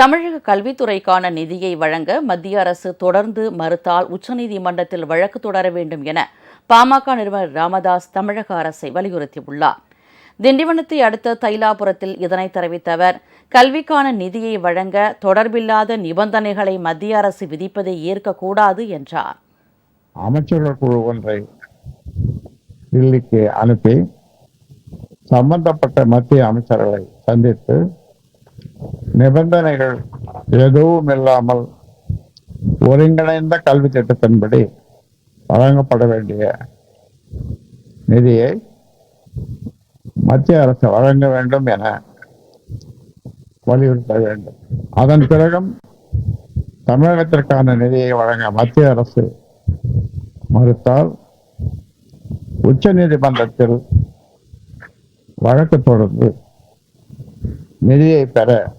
தமிழக கல்வித்துறைக்கான நிதியை வழங்க மத்திய அரசு தொடர்ந்து மறுத்தால் உச்சநீதிமன்றத்தில் வழக்கு தொடர வேண்டும் என பாமக நிறுவனர் ராமதாஸ் தமிழக அரசை வலியுறுத்தியுள்ளார். திண்டிவனத்தை அடுத்த தைலாபுரத்தில் இதனை தெரிவித்த அவர் கல்விக்கான நிதியை வழங்க தொடர்பில்லாத நிபந்தனைகளை மத்திய அரசு விதிப்பதை ஏற்கக்கூடாது என்றார். அமைச்சர்கள் குழு ஒன்றை டெல்லிக்கு அனுப்பி சம்பந்தப்பட்ட மத்திய அமைச்சர்களை சந்தித்து நிபந்தனைகள் எதுவும் இல்லாமல் ஒருங்கிணைந்த கல்வி திட்டத்தின்படி வழங்கப்பட வேண்டிய நிதியை மத்திய அரசு வழங்க வேண்டும் என வலியுறுத்த வேண்டும். அதன் பிறகும் தமிழகத்திற்கான நிதியை வழங்க மத்திய அரசு மறுத்தால் உச்ச நீதிமன்றத்தில் வழக்கு தொடர்ந்து நிதியை பெற